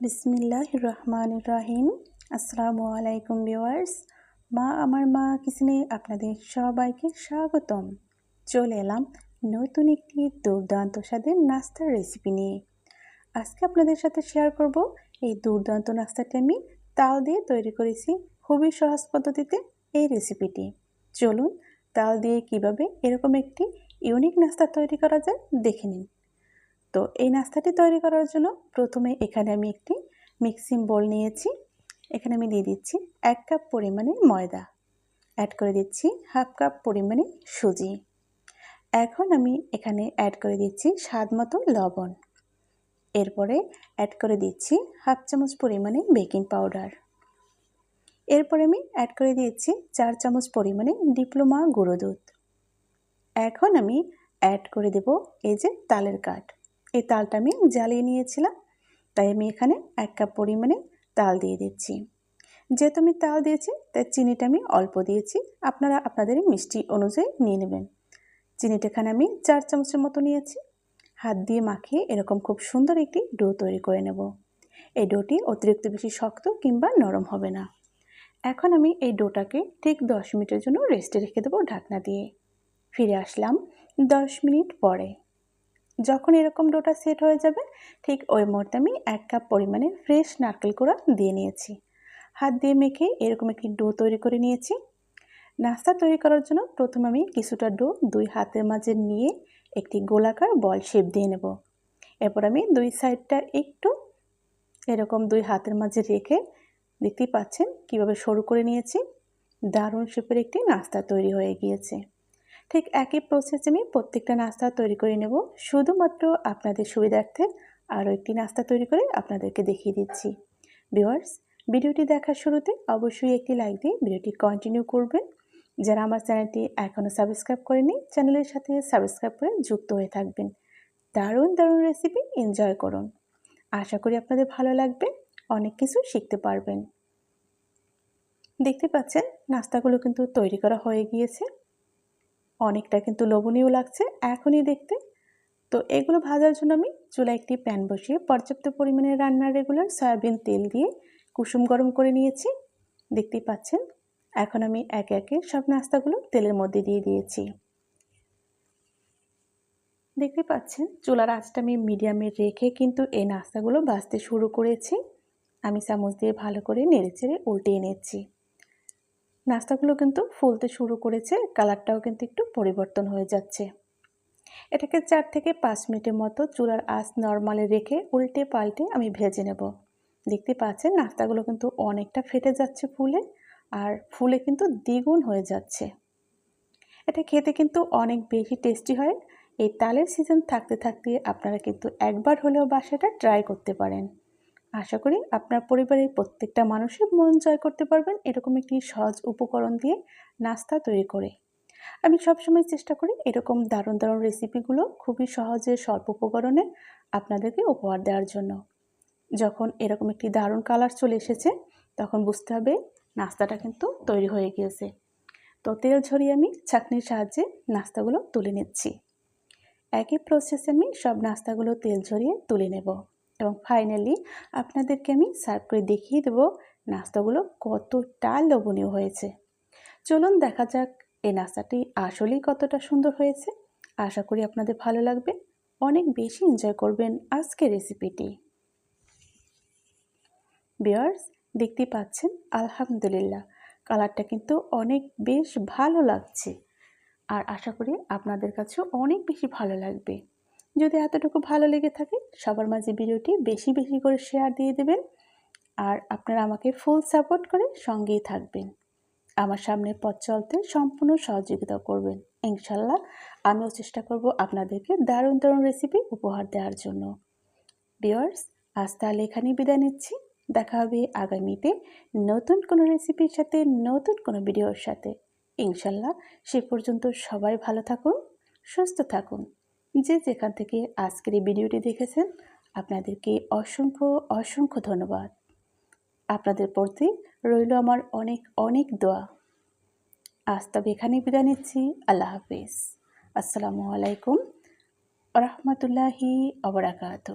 বিসমিল্লাহ রহমান রাহিম আসসালামু আলাইকুম ভিওয়ার্স মা, আমার মা কিচেনে আপনাদের সবাইকে স্বাগতম। চলে এলাম নতুন একটি দুর্দান্ত স্বাদের নাস্তার রেসিপি নিয়ে। আজকে আপনাদের সাথে শেয়ার করব এই দুর্দান্ত নাস্তাটি আমি তাল দিয়ে তৈরি করেছি খুবই সহজ পদ্ধতিতে এই রেসিপিটি চলুন তাল দিয়ে কীভাবে এরকম একটি ইউনিক নাস্তা তৈরি করা যায় দেখে নিন। তো এই নাস্তাটি তৈরি করার জন্য প্রথমে এখানে আমি একটি মিক্সিং বোল নিয়েছি। এখানে আমি দিয়ে দিচ্ছি এক কাপ পরিমাণে ময়দা। অ্যাড করে দিচ্ছি হাফ কাপ পরিমাণে সুজি। এখন আমি এখানে অ্যাড করে দিচ্ছি স্বাদ মতো লবণ। এরপরে অ্যাড করে দিচ্ছি হাফ চামচ পরিমাণে বেকিং পাউডার এরপরে আমি অ্যাড করে দিয়েছি চার চামচ পরিমাণে ডিপ্লোমা গুঁড়ো দুধ। এখন আমি অ্যাড করে দেব এই যে তালের কাঠ। এই তালটা আমি জ্বালিয়ে নিয়েছিলাম। তাই আমি এখানে এক কাপ পরিমাণে তাল দিয়ে দিচ্ছি। যেহেতু আমি তাল দিয়েছি, তাই চিনিটা আমি অল্প দিয়েছি। আপনারা আপনাদের মিষ্টি অনুযায়ী নিয়ে নেবেন। চিনিটা এখানে আমি চার চামচের মতো নিয়েছি। হাত দিয়ে মাখিয়ে এরকম খুব সুন্দর একটি ডো তৈরি করে নেব। এই ডোটি অতিরিক্ত বেশি শক্ত কিংবা নরম হবে না। এখন আমি এই ডোটাকে ঠিক দশ মিনিটের জন্য রেস্টে রেখে দেবো ঢাকনা দিয়ে। ফিরে আসলাম দশ মিনিট পরে। যখন এরকম ডোটা সেট হয়ে যাবে, ঠিক ওই মুহূর্তে আমি এক কাপ পরিমাণে ফ্রেশ নারকেল কোড়া দিয়ে নিয়েছি। হাত দিয়ে মেখে এরকম একটি ডো তৈরি করে নিয়েছি। নাস্তা তৈরি করার জন্য প্রথমে আমি কিছুটা ডো দুই হাতের মাঝে নিয়ে একটি গোলাকার বল শেপ দিয়ে নেব। এরপর আমি দুই সাইডটা একটু এরকম দুই হাতের মাঝে রেখে দেখতেই পাচ্ছেন কীভাবে সরু করে নিয়েছি। দারুণ শেপের একটি নাস্তা তৈরি হয়ে গিয়েছে। ঠিক একই প্রসেসে আমি প্রত্যেকটা নাস্তা তৈরি করে নেব। শুধুমাত্র আপনাদের সুবিধার্থে আরও একটি নাস্তা তৈরি করে আপনাদেরকে দেখিয়ে দিচ্ছি। ভিওয়ার্স ভিডিওটি দেখার শুরুতে অবশ্যই একটি লাইক দিয়ে ভিডিওটি কন্টিনিউ করবেন। যারা আমার চ্যানেলটি এখনও সাবস্ক্রাইব করেনি চ্যানেলের সাথে সাবস্ক্রাইব করে যুক্ত হয়ে থাকবেন। দারুণ দারুণ রেসিপি এনজয় করুন। আশা করি আপনাদের ভালো লাগবে, অনেক কিছু শিখতে পারবেন। দেখতে পাচ্ছেন, নাস্তাগুলো কিন্তু তৈরি করা হয়ে গিয়েছে। অনেকটা কিন্তু লোভনীয় লাগছে এখনই দেখতে। তো এগুলো ভাজার জন্য আমি চুলা একটি প্যান বসিয়ে পর্যাপ্ত পরিমাণে রান্নার রেগুলার সয়াবিন তেল দিয়ে কুসুম গরম করে নিয়েছি। দেখতেই পাচ্ছেন, এখন আমি একে একে সব নাস্তাগুলো তেলের মধ্যে দিয়ে দিয়েছি। দেখতে পাচ্ছেন, চুলার আঁচটা আমি মিডিয়ামে রেখে কিন্তু এই নাস্তাগুলো বাঁচতে শুরু করেছি। আমি চামচ দিয়ে ভালো করে নেড়ে চেড়ে উল্টিয়ে নিচ্ছি নাস্তাগুলো কিন্তু ফুলতে শুরু করেছে, কালারটাও কিন্তু একটু পরিবর্তন হয়ে যাচ্ছে। এটাকে চার থেকে পাঁচ মিনিটের মতো চুলার আঁচ নর্মালে রেখে উল্টে পাল্টে আমি ভেজে নেব। দেখতে পাচ্ছেন নাস্তাগুলো কিন্তু অনেকটা ফেটে যাচ্ছে ফুলে আর ফুলে কিন্তু দ্বিগুণ হয়ে যাচ্ছে। এটা খেতে কিন্তু অনেক বেশি টেস্টি হয়। এই তালের সিজন থাকতে থাকতে আপনারা কিন্তু একবার হলেও বাসাটা ট্রাই করতে পারেন। আশা করি আপনার পরিবারের প্রত্যেকটা মানুষের মন জয় করতে পারবেন এরকম একটি সহজ উপকরণ দিয়ে নাস্তা তৈরি করে। আমি সবসময় চেষ্টা করি এরকম দারুণ দারুণ রেসিপিগুলো খুবই সহজে স্বল্প উপকরণে আপনাদেরকে উপহার দেওয়ার জন্য। যখন এরকম একটি দারুণ কালার চলে এসেছে, তখন বুঝতে হবে নাস্তাটা কিন্তু তৈরি হয়ে গিয়েছে। তো তেল ঝরিয়ে আমি ছাঁকনির সাহায্যে নাস্তাগুলো তুলে নিচ্ছি। একই প্রসেসে আমি সব নাস্তাগুলো তেল ঝরিয়ে তুলে নেব। এবং ফাইনালি আপনাদেরকে আমি সার্ভ করে দেখিয়ে দেবো নাস্তাগুলো কতটা লোভনীয় হয়েছে। চলুন দেখা যাক এই নাস্তাটি আসলেই কতটা সুন্দর হয়েছে। আশা করি আপনাদের ভালো লাগবে। অনেক বেশি এনজয় করবেন আজকের রেসিপিটি বিয়ার্স দেখতে পাচ্ছেন, আলহামদুলিল্লাহ, কালারটা কিন্তু অনেক বেশ ভালো লাগছে। আর আশা করি আপনাদের কাছেও অনেক বেশি ভালো লাগবে। যদি এতটুকু ভালো লেগে থাকে, সবার মাঝে ভিডিওটি বেশি বেশি করে শেয়ার দিয়ে দেবেন আর আপনারা আমাকে ফুল সাপোর্ট করে সঙ্গেই থাকবেন। আমার সামনে পথ চলতে সম্পূর্ণ সহযোগিতা করবেন। ইনশাল্লাহ আমিও চেষ্টা করব আপনাদেরকে দারুণ দারুণ রেসিপি উপহার দেওয়ার জন্য। বিয়ার্স আজ তাহলে এখানেই বিদায় নিচ্ছি। দেখা হবে আগামীতে নতুন কোনো রেসিপির সাথে, নতুন কোনো ভিডিওর সাথে। ইনশাল্লাহ সে পর্যন্ত সবাই ভালো থাকুন, সুস্থ থাকুন। যে যেখান থেকে আজকের এই ভিডিওটি দেখেছেন, আপনাদেরকে অসংখ্য অসংখ্য ধন্যবাদ। আপনাদের প্রতি রইল আমার অনেক অনেক দোয়া। আজ তবে এখানে বিদায় নিচ্ছি। আল্লাহ হাফিজ। আসসালামু আলাইকুম। রহমতুল্লাহি অবরাকাত